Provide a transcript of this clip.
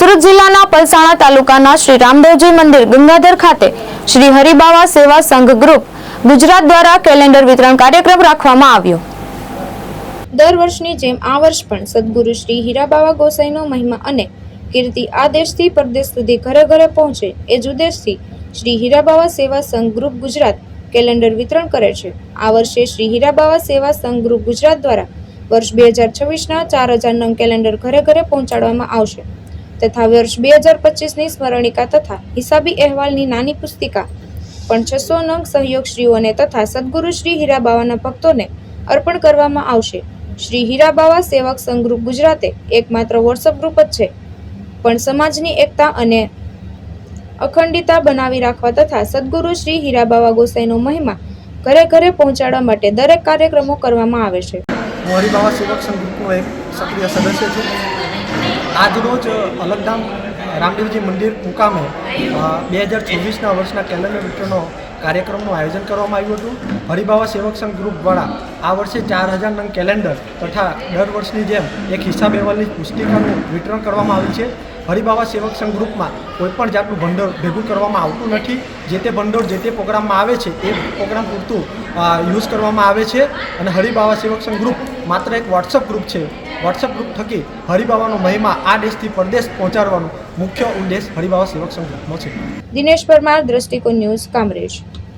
સુરત જિલ્લાના પલસાણા તાલુકાના શ્રી રામદેવજી મંદિર ગંગાધર ખાતે શ્રી હરિબાવા સેવા સંઘ ગ્રુપ ગુજરાત દ્વારા કેલેન્ડર વિતરણ કાર્યક્રમ રાખવામાં આવ્યો. દર વર્ષની જેમ આ વર્ષ પણ સદગુરુ શ્રી હીરાબાવા ગોસાઈનો મહિમા અને કીર્તિ આ દેશથી પરદેશ સુધી ઘરે ઘરે પહોંચે એ જ ઉદ્દેશથી શ્રી હીરાબાવા સેવા સંઘ ગ્રુપ ગુજરાત કેલેન્ડર વિતરણ કરે છે. આ વર્ષે શ્રી હીરાબાવા સેવા સંઘ ગ્રુપ ગુજરાત દ્વારા વર્ષ બે હજાર છવ્વીસના ચાર હજાર નંગ કેલેન્ડર ઘરે ઘરે પહોંચાડવામાં આવશે. તથા વર્ષ બે હજાર પચીસની સ્મરણિકા તથા હિસાબી અહેવાલની નાની પુસ્તિકા, પણ છસો નંગ સહયોગશ્રીઓને તથા સદગુરુ શ્રી હીરાબાવાના ભક્તોને અર્પણ કરવામાં આવશે. શ્રી હીરાબાવા સેવક સંઘ ગ્રુપ ગુજરાતે એકમાત્ર વોટ્સઅપ ગ્રુપ જ છે. પણ સમાજની એકતા અને અખંડિતા બનાવી રાખવા તથા સદગુરુ શ્રી હીરાબાવા ગોસાઈનો મહિમા ઘરે ઘરે પહોંચાડવા માટે દરેક કાર્યક્રમો કરવામાં આવે છે. હું હરિબાવા સેવક સંઘ એક સક્રિય સદસ્ય છું. આજરોજ અલગધામ રામદેવજી મંદિર મુકામે બે હજાર ચોવીસના વર્ષના કેલેન્ડર વિતરણનો કાર્યક્રમનું આયોજન કરવામાં આવ્યું હતું. હરિભાવા સેવક સંઘ ગ્રુપ દ્વારા આ વર્ષે ચાર હજાર નંગ કેલેન્ડર તથા દર વર્ષની જેમ એક હિસાબ અહેવાલની પુસ્તિકાનું વિતરણ કરવામાં આવ્યું છે. હરિભાવા સેવક સંઘ ગ્રુપમાં કોઈપણ જાતનું ભંડોળ ભેગું કરવામાં આવતું નથી. જે તે ભંડોળ, જે તે પ્રોગ્રામમાં આવે છે, એ પ્રોગ્રામ પૂરતું યુઝ કરવામાં આવે છે. અને હરિભાવા સેવક સંઘ ગ્રુપ માત્ર એક વોટ્સઅપ ગ્રુપ છે. વોટ્સઅપ ગ્રુપ થકી હરિબાવાનો મહિમા આ દેશથી પરદેશ પહોંચાડવાનો મુખ્ય ઉદ્દેશ હરિબાવા સેવક સંઘનો છે દિનેશ પરમાર, દ્રષ્ટિકોણ ન્યૂઝ, કામરેજ.